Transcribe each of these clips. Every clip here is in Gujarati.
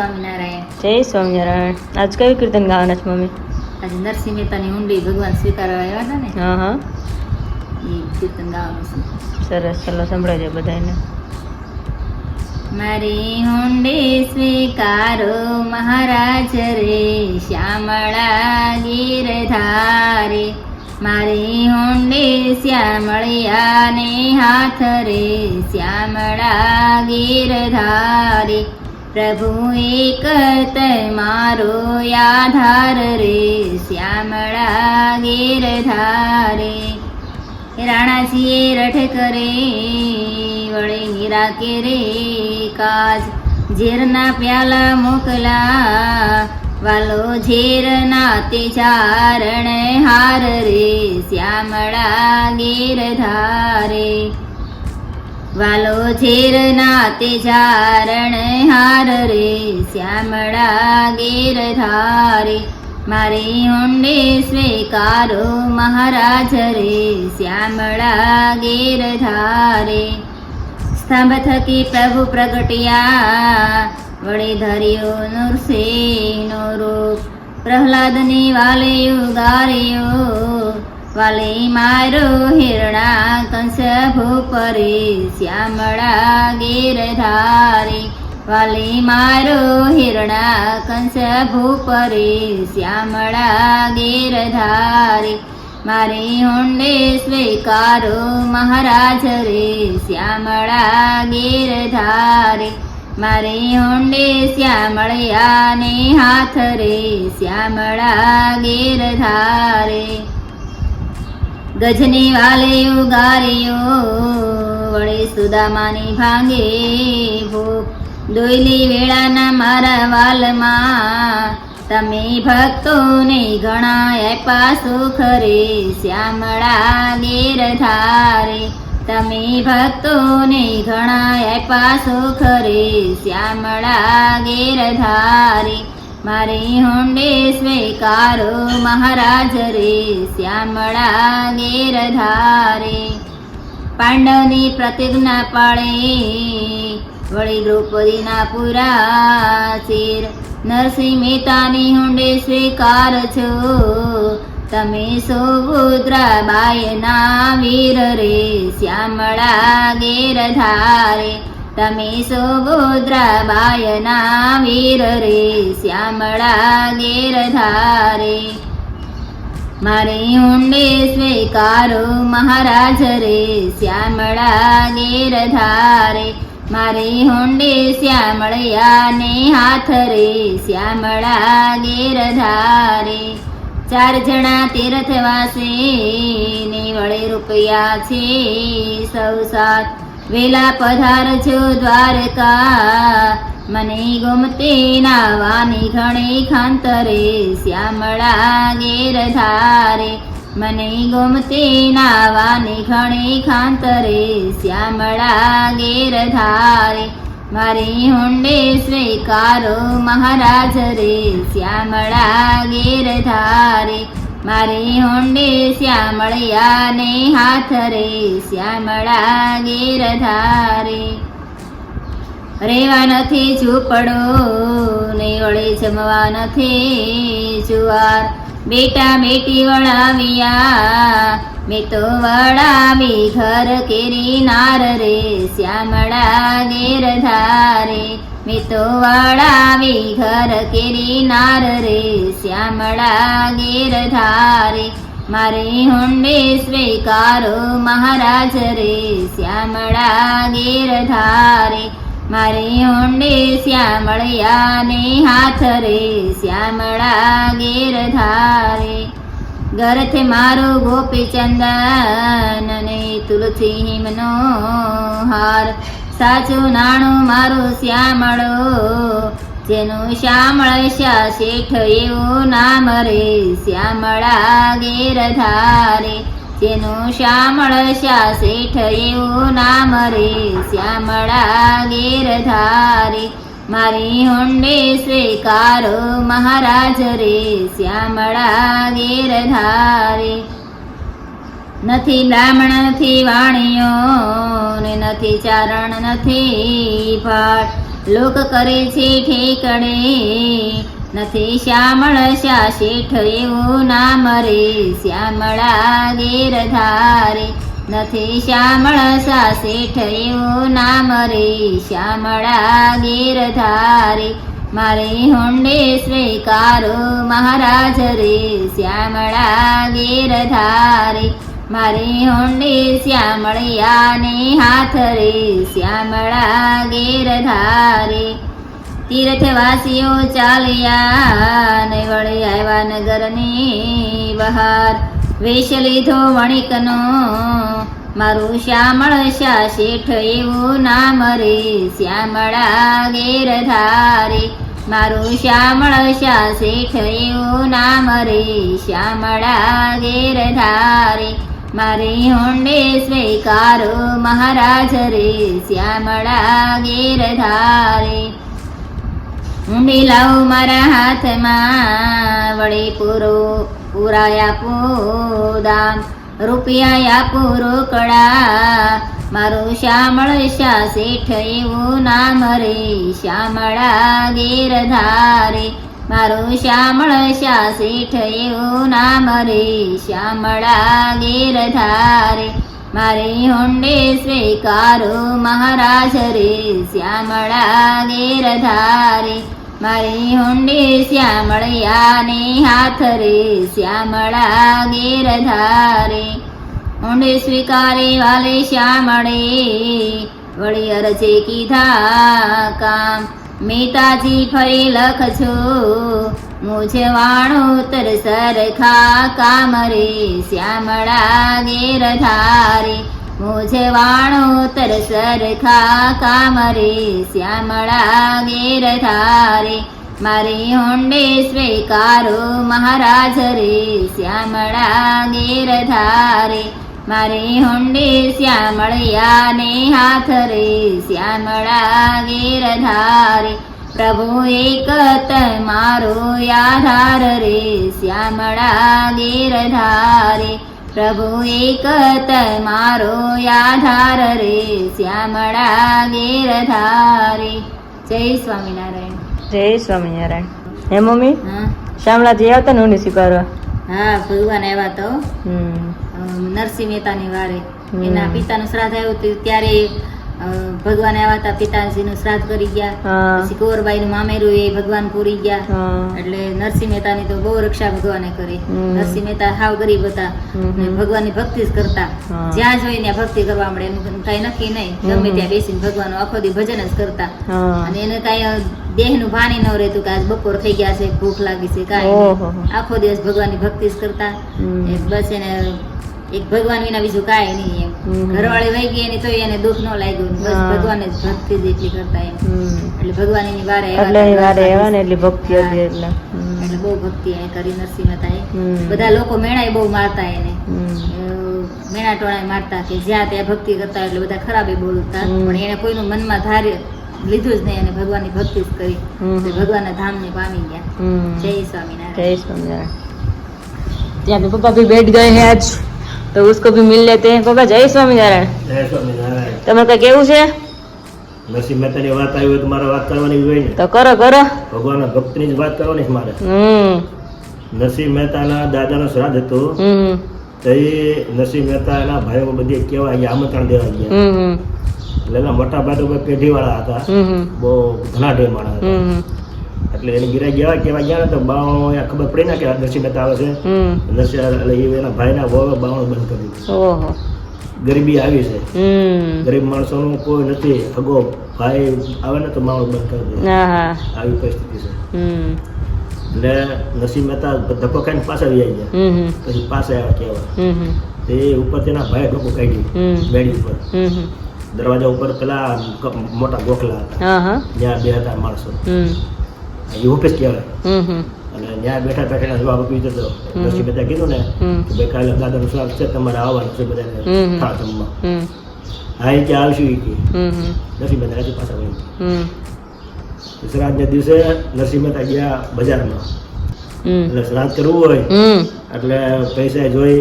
સ્વામિનારાયણ. જય સ્વામિનારાયણ. આજ કયું કીર્તન ગાવાના છે મમ્મી? આજે નરસિંહ મહેતાની ઊંડી ભગવાન સ્વીકારવા આવ્યા હતા ને હા હા. એ કીર્તન ગાવાનું છે. સરસ ચલો સંભળાવજો બધાને મારી હુંડે સ્વીકારો મહારાજ રે શ્યામળા ગીરધારે મારી હુંડે શ્યામળિયાને હાથ રે શ્યામળા ગીરધારે પ્રભુ એક મારો આધાર રે, શ્યામળા ગેર ધારે. રાણાજીએ રઠ કરે, વળે હીરા કે રે કાજ. ઝેરના પ્યાલા મોકલા, વાલો ઝેરના તે ચારણ હાર રે, શ્યામળા ગીરધારે વાલો ઝેરના તે ઝારણ હાર રે, શ્યામળા ગીરધારે મારે ઊંડે સ્વીકારો મહારાજ રે, શ્યામળા ગેર ધારે. સ્તંભ થકી પ્રભુ પ્રગટ્યા, વળી ધર્યો નૃસિંહનો રૂપ. પ્રહલાદની વાલે યુગાર્યો વાલે મારો હિરણા કંસ ભૂપરી શ્યામળા ગીરધારી વાલી મારો હિરણા કંસ ભૂપરી શ્યામળા ગીરધારી મારી હુંડે સ્વીકારો મહારાજ રે શ્યામળા ગીરધારી મારી હુંડે શ્યામળિયા ને હાથ રે શ્યામળા ગીરધારે ગજની વાલે ગાર્યો, વળે સુદામાની ભાંગે ભૂખ દોયલી વેળાના મારા વાલમાં તમે ભક્તોને ઘણા આપ્યા સુખ રે શ્યામળા ગીરધારે તમે ભક્તોને ઘણા આપ્યા સુખ રે શ્યામળા ગીરધારે મારે હુંડે સ્વીકારો મહારાજ રે, શ્યામળા ગેરધારે. પાંડવની પ્રતિજ્ઞા પાળે, વળી દ્રૌપદીના પુરા ચીર નરસિંહ મહેતાની હુંડે સ્વીકાર છો. તમે સુભદ્રા બાયના વીર રે, શ્યામળા ગીરધારે. તમે સુભદ્રા બાયના વીર રે, શ્યામળા ગેરધારે મારે ઊંડે સ્વીકારો મહારાજ રે, શ્યામળા ગેરધારે મારે હુંડે શ્યામળયાને હાથ રે, શ્યામળા ગેરધારે ચાર જણા તીર્થવાસે ને વળે રૂપિયા છે સૌ સાત વેલા પધારજો દ્વારકા. મને ગમતી નાવાની ઘણી ખાંતરે શ્યામળા ગીરધારે મને ગમતી નાવાની ઘણી ખાંતરે શ્યામળા ગીરધારે મારી હુંડે સ્વીકારો મહારાજ રે. શ્યામળા ગીરધારે મારી હુંડે શ્યામળિયા ને હાથ રે, શ્યામળા ગેરધારે રેવા નથી ઝૂપડો, ને વળે જમવા નથી જુવાર. બેટા બેટી વળાવ્યા. મેં તો વળાવી ઘર કેરી નાર રે, શ્યામળા ગીરધારે મેં તો વળાવી ઘર કેરી નાર રે, શ્યામળા ગીરધારે મારે હુંડે સ્વીકારો મહારાજ રે, શ્યામળા ગીરધારે મારે ઊંડે શ્યામળિયાને હાથ રે, શ્યામળા ગેર ધારે. ગરથે મારું ગોપીચંદન ને તુલસી હિમનો હાર. સાચું નાણું મારું શ્યામળો, જેનું શ્યામળ શ્યા શેઠ એવું નામ રે. શ્યામળા ગીરધારે જેનું શ્યામળ શ્યા શેઠ એવું નામ રે. શ્યામળા ગેરધારી મારી હુંડે સ્વીકારો મહારાજ રે. શ્યામળા ગેરધારી નથી બ્રાહ્મણ, નથી વાણીઓ ને નથી ચારણ, નથી પાઠ લોક કરે છે ઠેકડે નથી શ્યામળ શા શેઠ એવું નામ રે, શ્યામળા ગેર ધારે. નથી શ્યામળ શા શેઠ એવું નામ રે, શ્યામળા ગેર ધારે. મારે હોંડે સ્વીકારો મહારાજ રે, શ્યામળા ગેર ધારે. મારે હોંડે શ્યામળિયાને હાથ રે, શ્યામળા ગેર ધારે. તીર્થવાસીઓ ચાલ્યા વળે આવ્યા નગરની બહાર. વેશ લીધો વણિકનો મારું શ્યામળ શા શેઠ એવું નામ રે? શ્યામળા ગેરધારી મારું શ્યામળ શા શેઠ એવું નામ રે? શ્યામળા ગેરધારી મારી હોંડે સ્વીકારો મહારાજ રે. શ્યામળા ગેર ઊંડી લાવ મારા હાથમાં વળી પૂરો પૂરાયા આપો દામ રૂપિયા આપો રોકડા મારું શ્યામળ શા શેઠ એવું નામ રે શ્યામળા ગેર ધારે. મારું શ્યામળ શા શેઠ એવું નામ રે શ્યામળા ગેર ધારે. મારે હુંડે સ્વીકારો મહારાજ રે શ્યામળા ગેર ધારે મારે હોંડે શ્યામળિયાને હાથ રે શ્યામળા ગેર ધારે હુંડે સ્વીકારે વાલે શ્યામળે, વળી અરજે કીધા કામ. મેતાજી ફરી લખજો, મુજે વાણો તર સરખા કામ રે, શ્યામળા ગેર ધારે. મુજે વાણો તર સરખા કામ રે, શ્યામળા ગેર ધારે. મારી હોંડે સ્વીકારો મહારાજ રે, શ્યામળા ગેર ધારે. મારે હોંડે શ્યામળિયાને હાથ રે શ્યામળા ગેર ધારે પ્રભુ એક મારો આધાર રે શ્યામળા ગેર ધારે પ્રભુ એક મારો આધાર રે શ્યામળા ગેર ધારે જય સ્વામિનારાયણ. જય સ્વામિનારાયણ. હે મમ્મી? હા. શ્યામળાજી આવતા ને નિશી સ્વીકારવા હા ભગવાન આવ્યા તો. હમ. નરસિંહ મહેતાની વારે. એના પિતાનું શ્રાદ્ધ આવ્યું ત્યારે ભગવાન આવ્યા હતા પિતાજીનું શ્રાદ્ધ કરી ગયા. પછી કુંવરબાઈ નું મામેરું એ ભગવાન પૂરી ગયા. એટલે નરસિંહ મહેતાની તો બહુ રક્ષા ભગવાને કરી. નરસિંહ મહેતા હાવ ગરીબ હતા. ભગવાનની ભક્તિ જ કરતા. જ્યાં જોઈ ત્યાં ભક્તિ કરવા મળે. એનું કઈ નક્કી નહીં. ગમે ત્યાં બેસીને ભગવાન આખો દી ભજન જ કરતા. અને એને કઈ દેહનું ભાની ન રહેતું કે આજ બપોર થઈ ગયા છે ભૂખ લાગી છે કાંઈ આખો દિવસ ભગવાનની ભક્તિ જ કરતા. બસ એને એક ભગવાન વિના બીજું કાંઈ નહીં એમ. ઘરવાળી વહી ગઈ તો એને દુઃખ ન લાગ્યું બસ ભગવાન જ ભક્તિ જેટલી કરતા એમ. એટલે ભગવાન એની વારે એટલે ભક્તિ એટલે. બહુ ભક્તિ એને કરી નરસિંહ હતા બધા લોકો મેણાય બહુ મારતા એને. મેણા ટોણા મારતા કે જ્યાં ત્યાં ભક્તિ કરતા એટલે બધા ખરાબે બોલતા. પણ એને કોઈનું મનમાં ધારે લીધું જ નહીં અને ભગવાનની ભક્તિ જ કરી. ભગવાન ના ધામ ને પામી ગયા. જય સ્વામિનારાયણ. જય સ્વામિનારાયણ. ત્યાં પપ્પા ભી બેઠ ગયે હે આજ. तो उसको भी मिल लेते हैं पापा जय स्वामीनारायण જય સ્વામિનારાયણ તમારે કઈ કેવું છે નરસિંહ મહેતાની વાત આવી હોય તો મારે વાત કરવાની હોય ને તો કરો કરો ભગવાનના ભક્તની જ વાત કરવાની છે મારે હમ નરસિંહ મહેતાના દાદાનો શ્રાદ્ધ હતું હમ તો એ નરસિંહ મહેતાના ભાઈઓ બધે કેવા ગયા આમંત્રણ દેવા ગયા હમ હમ એટલે એના મોટા ભાઈ તો કોઈ પેઢીવાળા હતા હમ હમ બહુ ઘણા ઢેમાણા હતા હમ એટલે એને ગિરા ગયા કેવા ગયા ને તો બાવણો ખબર પડી ના કે આ નરસિંહ મહેતા આવે છે. નરસિંહ એટલે એના ભાઈના વહુએ બાવણું બંધ કરી દીધું. ગરીબી આવી છે. ગરીબ ગરીબ માણસોનું કોઈ નથી. અગો ભાઈ આવે ને તો માવણ બંધ કરી દે. આવી પરિસ્થિતિ છે. એટલે નરસિંહ મહેતા ધક્કો ખાઈને પાસે આવી ગયા. હમ પછી પાસે આવ્યા હમ તે ઉપર તેના ભાઈ ધક્કો કાઢી મેળી ઉપર. દરવાજા ઉપર પેલા મોટા ગોખલા હતા. ત્યાં બે હતા માણસો. ઓફિસ કહેવાય અને ત્યાં બેઠા બેઠા જવાબ આપી દીધો પછી બધા કીધું ને કે ભાઈ કાલે દાદાનું સ્વાગત છે તમારે આવવાનું છે. બધાને ખા જમવા. હા એ કે આવશું એ કે. નરસિંહ મહેતા હજી પાછા વળી. શ્રાદ્ધને દિવસે નરસિંહ મહેતા ગયા બજારમાં. એટલે શ્રાદ્ધ કરવું હોય એટલે પૈસા જોઈ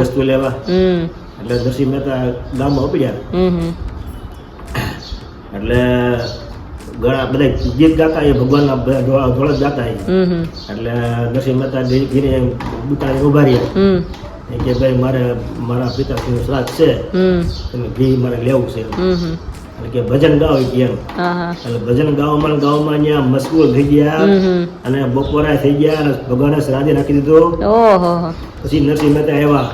વસ્તુ લેવા. એટલે નરસિંહ મહેતા ગામમાં ઉપડ્યા. એટલે ઘણા બધા ગીત ગાતા એ ભગવાનના બધા ધોળા ધોળા જ ગાતા એટલે નરસિંહ મહેતા ગીરે બુટાને ઊભા રહ્યા. કે ભાઈ મારે મારા પિતાશ્રીનું શ્રાદ્ધ છે. અને ઘી મારે લેવું છે. એટલે કે ભજન ગાવ એમ. એટલે ભજન ગાવામાં ગાવામાં ત્યાં મશગુલ થઈ ગયા. અને બપોરા થઈ ગયા અને ભગવાને શ્રાદ્ધે નાખી દીધો. પછી નરસિંહ મહેતા આવ્યા.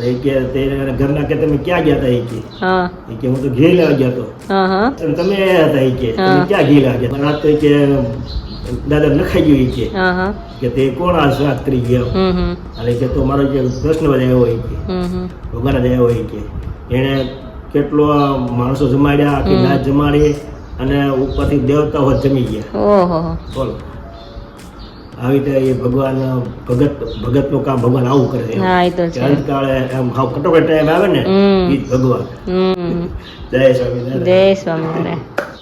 એ કે તે ઘરના કે તમે ક્યાં ગયા હતા એ કે? હા. એ કે હું તો ઘી લેવા ગયા તો. હા હા. અને તમે હતા એ કે ક્યાં ઘી લેવા ગયા? રાત તો કે દાદા લખાઈ ગયું કે. કે તે કોણ આ શ્રાદ્ધ કરી ગયા? અને કે તો મારો જે પ્રશ્ન જ આવ્યો હોય કે. ભગવાન જ આવ્યો હોય કે એણે કેટલો માણસો જમાડ્યા કે ના જમાડી અને ઉપરથી દેવતાઓ જમી ગયા. ઓહો. બોલો. આવી રીતે એ ભગવાન ભગત ભગતનું કામ ભગવાન આવું કરે છે. અંતકાળે એમ હાવ કટોકટ ટાઈમ આવે ને એ ભગવાન. જય સ્વામિનારાયણ. જય સ્વામિનારાયણ.